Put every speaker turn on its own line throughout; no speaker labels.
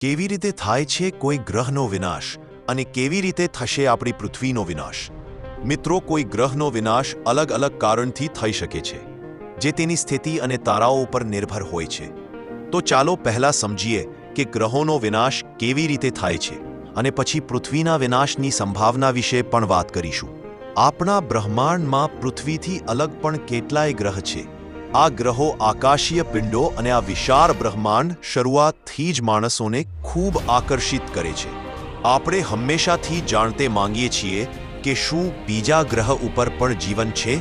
કેવી રીતે થાય છે કોઈ ગ્રહનો વિનાશ અને કેવી રીતે થશે આપણી પૃથ્વીનો વિનાશ? મિત્રો, કોઈ ગ્રહનો વિનાશ અલગ અલગ કારણથી થઈ શકે છે, જે તેની સ્થિતિ અને તારાઓ ઉપર નિર્ભર હોય છે. તો ચાલો પહેલા સમજીએ કે ગ્રહોનો વિનાશ કેવી રીતે થાય છે અને પછી પૃથ્વીના વિનાશની સંભાવના વિશે પણ વાત કરીશું. આપણા બ્રહ્માંડમાં પૃથ્વીથી અલગ પણ કેટલાય ગ્રહ છે. આ ગ્રહો આકાશીય પિંડો અને આ વિશાળ બ્રહ્માંડ શરૂઆતથી જ માણસોને ખૂબ આકર્ષિત કરે છે. આપણે હંમેશાથી જાણતે માંગીએ છીએ કે શું બીજા ગ્રહ ઉપર પણ જીવન છે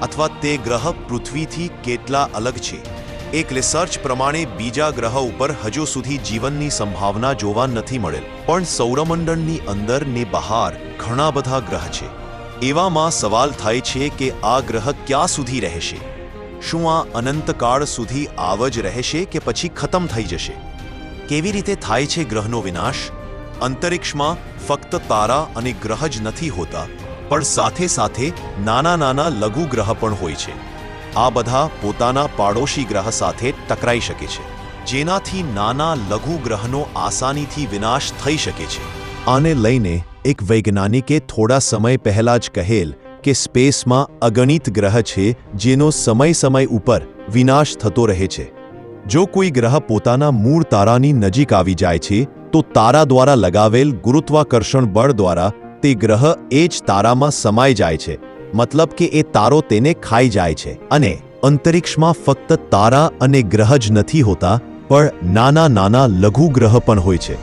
અથવા તે ગ્રહ પૃથ્વીથી કેટલા અલગ છે. એક રિસર્ચ પ્રમાણે બીજા ગ્રહ ઉપર હજુ સુધી જીવનની સંભાવના જોવા નથી મળેલ. પણ સૌરમંડળની અંદર ને બહાર ઘણા બધા ગ્રહ છે. એવામાં સવાલ થાય છે કે આ ગ્રહ ક્યાં સુધી રહેશે? શું આ અનંતકાળ સુધી આવ જ રહેશે કે પછી ખતમ થઈ જશે? કેવી રીતે થાય છે ગ્રહનો વિનાશ? અંતરિક્ષમાં ફક્ત તારા અને ગ્રહ જ નથી હોતા, પણ સાથે સાથે નાના નાના લઘુ ગ્રહ પણ હોય છે. આ બધા પોતાના પાડોશી ગ્રહ સાથે ટકરાઈ શકે છે, જેનાથી નાના લઘુ ગ્રહનો આસાનીથી વિનાશ થઈ શકે છે. આને લઈને એક વૈજ્ઞાનિકે થોડા સમય પહેલા જ કહેલ કે સ્પેસમાં અગણિત ગ્રહ છે, જેનો સમય સમય ઉપર વિનાશ થતો રહે છે. જો કોઈ ગ્રહ પોતાના મૂળ તારાની નજીક આવી જાય છે, તો તારા દ્વારા લગાવેલ ગુરુત્વાકર્ષણ બળ દ્વારા તે ગ્રહ એ જ તારામાં સમાઈ જાય છે. મતલબ કે એ તારો તેને ખાઈ જાય છે. અને અંતરિક્ષમાં ફક્ત તારા અને ગ્રહ જ નથી હોતા, પણ નાના નાના લઘુ ગ્રહ પણ હોય છે.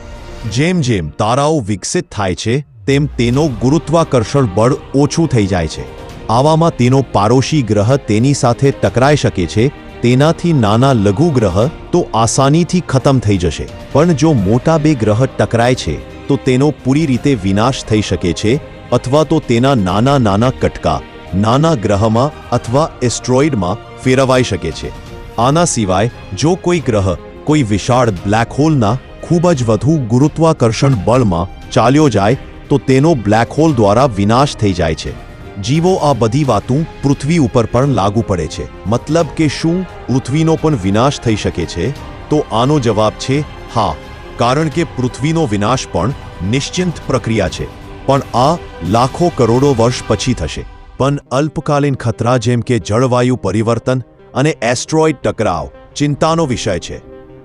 જેમ જેમ તારાઓ વિકસિત થાય છે તેમ તેનો ગુરુત્વાકર્ષણ બળ ઓછું થઈ જાય છે. આવામાં તેનો પાડોશી ગ્રહ તેની સાથે ટકરાઈ શકે છે, તેનાથી નાના લઘુ ગ્રહ તો આસાનીથી ખતમ થઈ જશે. પણ જો મોટા બે ગ્રહ ટકરાય છે, તો તેનો પૂરી રીતે વિનાશ થઈ શકે છે, અથવા તો તેના નાના નાના કટકા, નાના ગ્રહમાં અથવા એસ્ટ્રોઇડમાં ફેરવાઈ શકે છે. આના સિવાય, જો કોઈ ગ્રહ કોઈ વિશાળ બ્લેક હોલના ખૂબ જ વધુ ગુરુત્વાકર્ષણ બળમાં ચાલ્યો જાય તો તેનો બ્લેક હોલ દ્વારા વિનાશ થઈ જાય છે. જીવો આ બધી વાતું પૃથ્વી ઉપર પણ લાગુ પડે છે. મતલબ કે શું? પૃથ્વીનો પણ વિનાશ થઈ શકે છે? તો આનો જવાબ છે, હા. કારણ કે પૃથ્વીનો વિનાશ પણ નિશ્ચિંત પ્રક્રિયા છે. પણ આ લાખો કરોડો વર્ષ પછી થશે. પણ અલ્પકાલીન ખતરા જેમ કે જળવાયુ પરિવર્તન અને એસ્ટ્રોઇડ ટકરાવ ચિંતાનો વિષય છે.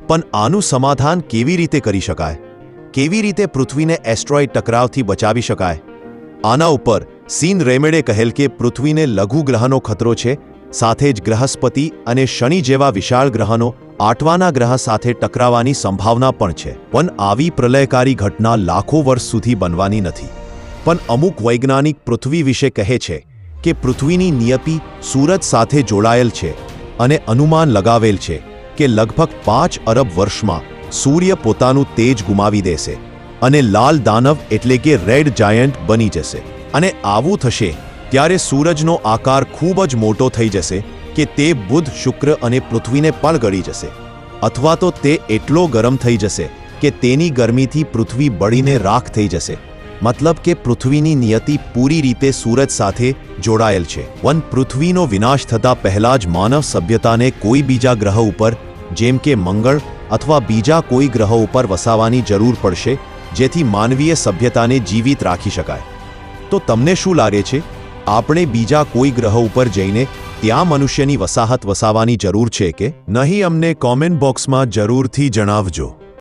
પણ આનું સમાધાન કેવી રીતે કરી શકાય? કેવી રીતે પૃથ્વીને એસ્ટ્રોઇડ ટકરાવથી બચાવી શકાય? આના ઉપર સીન રેમેડે કહેલ કે પૃથ્વીને લઘુ ગ્રહનો ખતરો છે, સાથે જ ગ્રહસ્પતિ અને શનિ જેવા વિશાળ ગ્રહનો આઠવાના ગ્રહ સાથે ટકરાવાની સંભાવના પણ છે. પણ આવી પ્રલયકારી ઘટના લાખો વર્ષ સુધી બનવાની નથી. પણ અમુક વૈજ્ઞાનિક પૃથ્વી વિશે કહે છે કે પૃથ્વીની નિયતિ સૂરજ સાથે જોડાયેલ છે અને અનુમાન લગાવેલ છે કે લગભગ પાંચ અરબ વર્ષમાં સૂર્ય પોતાનું તેજ ગુમાવી દેશે અને લાલ દાનવ એટલે કે રેડ જાયન્ટ બની જશે. અને આવું થશે ત્યારે સૂરજનો આકાર ખૂબ જ મોટો થઈ જશે કે તે બુધ, શુક્ર અને પૃથ્વીને પણ ગળી જશે. અથવા તો તે એટલો ગરમ થઈ જશે કે તેની ગરમીથી પૃથ્વી બળીને રાખ થઈ જશે. મતલબ કે પૃથ્વીની નિયતિ પૂરી રીતે સૂરજ સાથે જોડાયેલ છે. વન પૃથ્વીનો વિનાશ થતાં પહેલાં જ માનવ સભ્યતાને કોઈ બીજા ગ્રહ ઉપર, જેમ કે મંગળ અથવા બીજા કોઈ ગ્રહ ઉપર વસાવાની જરૂર પડશે, જેથી માનવીય સભ્યતાને જીવિત રાખી શકાય. તો તમને શું લાગે છે? આપણે બીજા કોઈ ગ્રહ ઉપર જઈને ત્યાં મનુષ્યની વસાહત વસાવાની જરૂર છે કે નહીં? અમને કોમેન્ટ બોક્સમાં જરૂરથી જણાવજો.